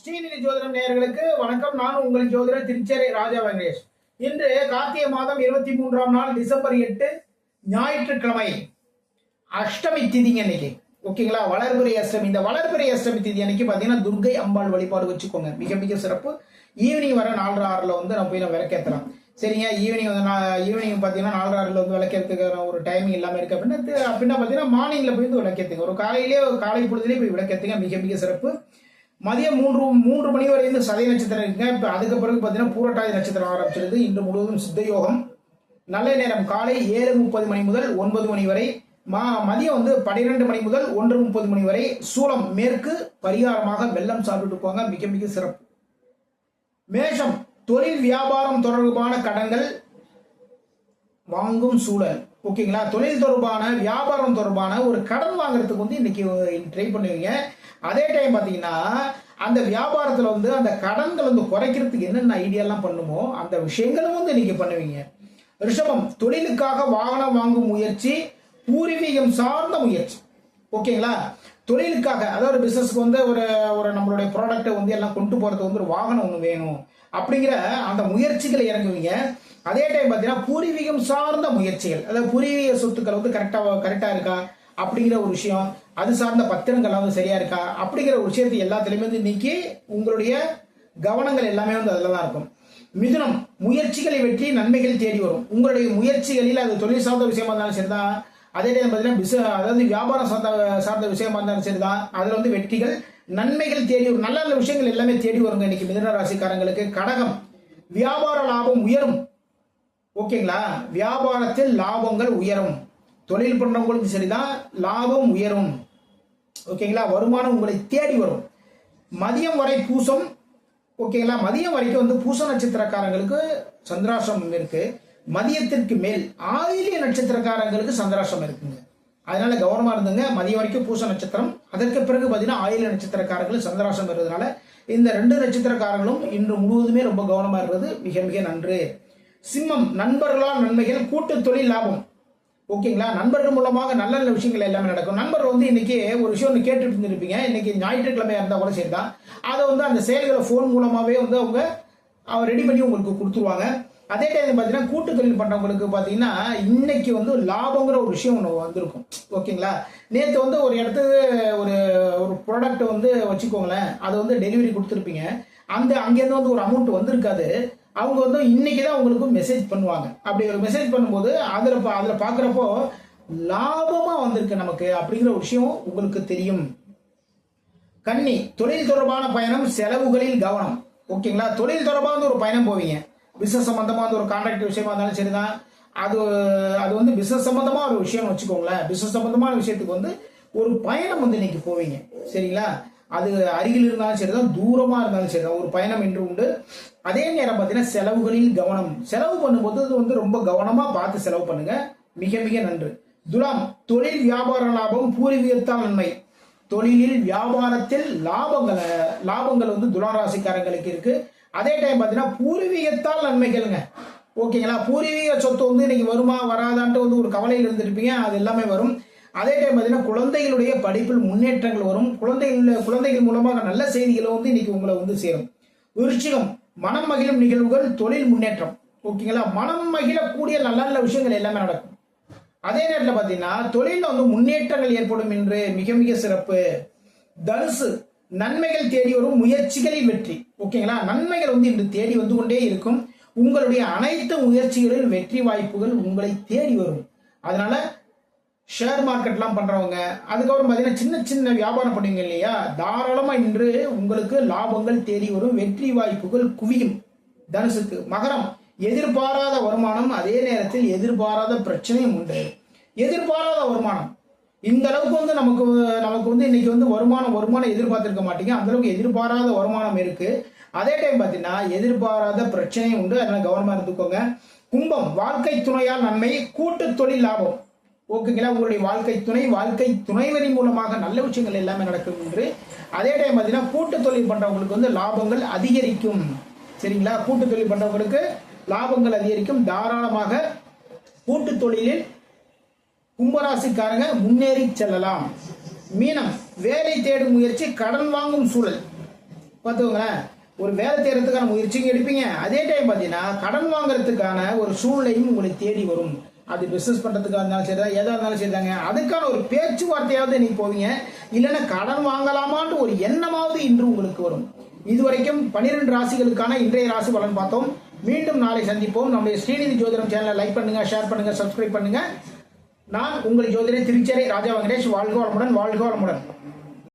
ஸ்ரீநிதி ஜோதிடம் நேயர்களுக்கு வணக்கம். நான் உங்கள் ஜோதிடர் திருச்சேரை ராஜா வெங்கடேஷ். இன்று கார்த்திகை மாதம் இருபத்தி மூன்றாம் நாள் டிசம்பர் எட்டு ஞாயிற்றுக்கிழமை. அஷ்டமி திதிங்க இன்னைக்கு ஓகேங்களா? வளர்பிறை அஷ்டமி. இந்த வளர்பிறை அஷ்டமி திதி அன்னைக்கு பார்த்தீங்கன்னா துர்கை அம்பாள் வழிபாடு வச்சுக்கோங்க. மிக மிக சிறப்பு. ஈவினிங் வர நாலரை ஆறில் வந்து நம்ம போய் நம்ம விளக்கேற்றலாம் சரிங்க? ஈவினிங் வந்து நான் ஈவினிங் பார்த்தீங்கன்னா நாலரை ஆறில் வந்து விளக்கேற்றுக்கிற ஒரு டைமிங் இல்லாமல் இருக்கு. அப்படின்னா அப்படின்னா பார்த்தீங்கன்னா மார்னிங்கில் போய் வந்து விளக்கேற்றுங்க ஒரு காலையிலேயே காலை பொழுதுலேயே போய் விளக்கேற்றுங்க மிக மிக சிறப்பு. மதியம் மூன்று மூன்று மணி வரை இருந்து சதய நட்சத்திரம் இருக்குங்க. இப்போ அதுக்கு பிறகு பார்த்தீங்கன்னா பூரட்டாதி நட்சத்திரம் ஆரம்பிச்சிருது. இன்று முழுவதும் சித்த யோகம். நல்ல நேரம். காலை ஏழு முப்பது மணி முதல் ஒன்பது மணி வரை. மா மதியம் வந்து பனிரெண்டு மணி முதல் ஒன்று முப்பது மணி வரை. சூலம் மேற்கு பரிகாரமாக வெள்ளம் சாப்பிட்டு போங்க. மிக மிக சிறப்பு. மேஷம். தொழில் வியாபாரம் தொடர்பான கடன்கள் வாங்கும் சூழல். ஓகேங்களா? தொழில் தொடர்பான வியாபாரம் தொடர்பான ஒரு கடன் வாங்குறதுக்கு வந்து இன்னைக்கு ட்ரை பண்ணுவீங்க அதே டைம் பார்த்தீங்கன்னா அந்த வியாபாரத்தில் வந்து அந்த கடன்கள் வந்து குறைக்கிறதுக்கு என்னென்ன ஐடியாலாம் பண்ணுமோ அந்த விஷயங்களும் வந்து நீங்கள் பண்ணுவீங்க. ரிஷபம் தொழிலுக்காக வாகனம் வாங்கும் முயற்சி பூர்வீகம் சார்ந்த முயற்சி. ஓகேங்களா தொழிலுக்காக அதாவது ஒரு பிஸ்னஸ்க்கு வந்து ஒரு ஒரு நம்மளுடைய ப்ராடக்ட்டை வந்து எல்லாம் கொண்டு போகிறதுக்கு வந்து ஒரு வாகனம் ஒன்று வேணும். அப்படிங்கிற அந்த முயற்சிகளை இறங்குவீங்க அதே டைம் பார்த்தீங்கன்னா பூர்வீகம் சார்ந்த முயற்சிகள். அதாவது பூர்வீக சொத்துக்கள் வந்து கரெக்டாக கரெக்டாக இருக்கா? அப்படிங்கிற ஒரு விஷயம் அது சார்ந்த பத்திரங்கள் வந்து சரியா இருக்கா? அப்படிங்கிற ஒரு விஷயத்தை எல்லாத்துலேயுமே வந்து இன்னைக்கு உங்களுடைய கவனங்கள் எல்லாமே வந்து அதில் தான் இருக்கும். மிதுனம் முயற்சிகளை வெற்றி நன்மைகள் தேடி வரும். உங்களுடைய முயற்சிகளில் அது தொழில் சார்ந்த விஷயமா இருந்தாலும் சரிதான். அதே டைம் பார்த்தீங்கன்னா பிச அதாவது வியாபாரம் சார்ந்த சார்ந்த விஷயமா இருந்தாலும் சரிதான். அதில் வந்து வெற்றிகள் நன்மைகள் தேடி வரும். நல்ல நல்ல விஷயங்கள் எல்லாமே தேடி வருங்க இன்னைக்கு மிதுன ராசிக்காரங்களுக்கு. கடகம் வியாபார லாபம் உயரும். ஓகேங்களா? வியாபாரத்தில் லாபங்கள் உயரும். தொழில் பண்ணுறவங்களுக்கும் சரிதான் லாபம் உயரும். ஓகேங்களா? வருமானம் உங்களை தேடி வரும். மதியம் வரை பூசம் ஓகேங்களா? மதியம் வரைக்கும் வந்து பூச நட்சத்திரக்காரங்களுக்கு சந்திராசிரமம் இருக்கு. மதியத்திற்கு மேல் ஆயிலிய நட்சத்திரக்காரங்களுக்கு சந்திராசிரமம் இருக்குங்க. அதனால கவனமா இருந்துங்க. மதியம் வரைக்கும் பூச நட்சத்திரம். அதற்கு பிறகு பார்த்தீங்கன்னா ஆயிலிய நட்சத்திரக்காரங்களுக்கு சந்திராசிரமம் இருக்கிறதுனால இந்த ரெண்டு நட்சத்திரக்காரங்களும் இன்று முழுவதுமே ரொம்ப கவனமா இருக்கிறது. மிக மிக நன்று. சிம்மம் நண்பர்களால் நன்மைகள் கூட்டு தொழில் லாபம். ஓகேங்களா? நண்பர்கள் மூலமாக நல்ல நல்ல விஷயங்கள் எல்லாமே நடக்கும். நண்பர் வந்து இன்னைக்கு ஒரு விஷயம் ஒன்று கேட்டுட்டு இருந்திருப்பீங்க. இன்னைக்கு ஞாயிற்றுக்கிழமை இருந்தால் கூட சரி தான் அதை வந்து அந்த செயல்களை ஃபோன் மூலமாகவே வந்து அவங்க அவர் ரெடி பண்ணி உங்களுக்கு கொடுத்துருவாங்க. அதே டைம் பார்த்தீங்கன்னா கூட்டு தொழில் பண்ணுறவங்களுக்கு பார்த்தீங்கன்னா இன்னைக்கு வந்து லாபங்கிற ஒரு விஷயம் ஒன்று வந்திருக்கும். ஓகேங்களா? நேற்று வந்து ஒரு இடத்துக்கு ஒரு ஒரு ப்ராடக்ட் வந்து வச்சுக்கோங்களேன். அதை வந்து டெலிவரி கொடுத்துருப்பீங்க. அந்த அங்கேருந்து வந்து ஒரு அமௌண்ட் வந்திருக்காது. அவங்க வந்து இன்னைக்கு தான் உங்களுக்கு மெசேஜ் பண்ணுவாங்க. அப்படி ஒரு மெசேஜ் பண்ணும்போது அதில் அதில் பார்க்குறப்போ லாபமாக வந்திருக்கு நமக்கு அப்படிங்கிற விஷயம் உங்களுக்கு தெரியும். கன்னி தொழில் தொடர்பான பயணம் செலவுகளில் கவனம். ஓகேங்களா? தொழில் தொடர்பாக வந்து ஒரு பயணம் போவீங்க. பிசினஸ் சம்பந்தமா வந்து ஒரு கான்ட்ராக்ட் விஷயமா இருந்தாலும் சரிதான். அது அது வந்து பிசினஸ் சம்பந்தமா ஒரு விஷயம்னு வச்சுக்கோங்களேன். பிசினஸ் சம்பந்தமான விஷயத்துக்கு வந்து ஒரு பயணம் வந்து இன்னைக்கு போவீங்க. சரிங்களா? அது அருகில் இருந்தாலும் சரிதான் தூரமாக இருந்தாலும் சரிதான். ஒரு பயணம் என்று உண்டு. அதே நேரம் பார்த்தீங்கன்னா செலவுகளில் கவனம். செலவு பண்ணும்போது அது வந்து ரொம்ப கவனமாக பார்த்து செலவு பண்ணுங்க. மிக மிக நன்று. துலாம் தொழில் வியாபார லாபம் பூர்வீகத்தால் நன்மை. தொழிலில் வியாபாரத்தில் லாபங்களை லாபங்கள் வந்து துளாராசிக்காரங்களுக்கு இருக்கு. அதே டைம் பார்த்தீங்கன்னா பூர்வீகத்தால் நன்மைகள்ங்க ஓகேங்களா? பூர்வீக சொத்து வந்து இன்னைக்கு வருமா வராதான்ட்டு வந்து ஒரு கவலையில் இருந்திருப்பீங்க. அது எல்லாமே வரும். அதே டைம் பார்த்தீங்கன்னா குழந்தைகளுடைய படிப்பில் முன்னேற்றங்கள் வரும். குழந்தைகள் குழந்தைகள் மூலமாக நல்ல செய்திகளை வந்து இன்னைக்கு உங்களை வந்து சேரும். விருச்சிகம் மனம் மகிழும் நிகழ்வுகள் தொழில் முன்னேற்றம். ஓகேங்களா? மனம் மகிழக்கூடிய நல்ல நல்ல விஷயங்கள் எல்லாமே நடக்கும். அதே நேரத்தில் பார்த்தீங்கன்னா தொழிலில் வந்து முன்னேற்றங்கள் ஏற்படும் என்று மிக மிக சிறப்பு. தனுசு நன்மைகள் தேடி வரும் முயற்சிகளில் வெற்றி. ஓகேங்களா? நன்மைகள் வந்து இன்று தேடி வந்து கொண்டே இருக்கும். உங்களுடைய அனைத்து முயற்சிகளில் வெற்றி வாய்ப்புகள் உங்களை தேடி வரும். அதனால ஷேர் மார்க்கெட்லாம் பண்ணுறவங்க அதுக்கப்புறம் பார்த்தீங்கன்னா சின்ன சின்ன வியாபாரம் பண்ணுவீங்க இல்லையா? தாராளமாக இன்று உங்களுக்கு லாபங்கள் தேடி வரும் வெற்றி வாய்ப்புகள் குவியும். தனுசுக்கு மகரம். எதிர்பாராத வருமானம் அதே நேரத்தில் எதிர்பாராத பிரச்சனையும் உண்டு. எதிர்பாராத வருமானம். இந்த அளவுக்கு வந்து நமக்கு நமக்கு வந்து இன்னைக்கு வந்து வருமானம் வருமானம் எதிர்பார்த்துருக்க மாட்டீங்க. அந்த அளவுக்கு எதிர்பாராத வருமானம் இருக்கு. அதே டைம் பார்த்தீங்கன்னா எதிர்பாராத பிரச்சனையும் உண்டு. அதனால கவனமாக இருந்துக்கோங்க. கும்பம் வாழ்க்கை துணையால் நன்மை கூட்டு தொழில் லாபம். ஓகேங்களா உங்களுடைய வாழ்க்கை துணை வாழ்க்கை துணைவரின் மூலமாக நல்ல விஷயங்கள் எல்லாமே நடக்கும் என்று. அதே டைம் பார்த்தீங்கன்னா கூட்டு தொழில் பண்ணுறவங்களுக்கு வந்து லாபங்கள் அதிகரிக்கும். சரிங்களா? கூட்டு தொழில் பண்ணுறவங்களுக்கு லாபங்கள் அதிகரிக்கும். தாராளமாக கூட்டு தொழிலில் கும்பராசிக்காரங்க முன்னேறி செல்லலாம். மீனம் வேலை தேடும் முயற்சி கடன் வாங்கும் சூழல். பார்த்துக்கோங்களேன் ஒரு வேலை தேடுறதுக்கான முயற்சியும் எடுப்பீங்க. அதே டைம் பார்த்தீங்கன்னா கடன் வாங்குறதுக்கான ஒரு சூழ்நிலையும் உங்களை தேடி வரும். அது பிசினஸ் பண்ணுறதுக்காக இருந்தாலும் சரி எதாக இருந்தாலும் சரிதாங்க அதுக்கான ஒரு பேச்சுவார்த்தையாவது நீங்கள் போவீங்க. இல்லைன்னா கடன் வாங்கலாமான்னு ஒரு எண்ணமாவது இன்று உங்களுக்கு வரும். இதுவரைக்கும் பன்னிரெண்டு ராசிகளுக்கான இன்றைய ராசி பலன் பார்த்தோம். மீண்டும் நாளை சந்திப்போம். நம்முடைய ஸ்ரீநிதி ஜோதிடம் சேனலை லைக் பண்ணுங்க ஷேர் பண்ணுங்க சப்ஸ்கிரைப் பண்ணுங்க. நான் உங்கள் ஜோதிடர் திருச்சேரை ராஜா வெங்கடேஷ். வாழ்க வளமுடன் வாழ்க வளமுடன்.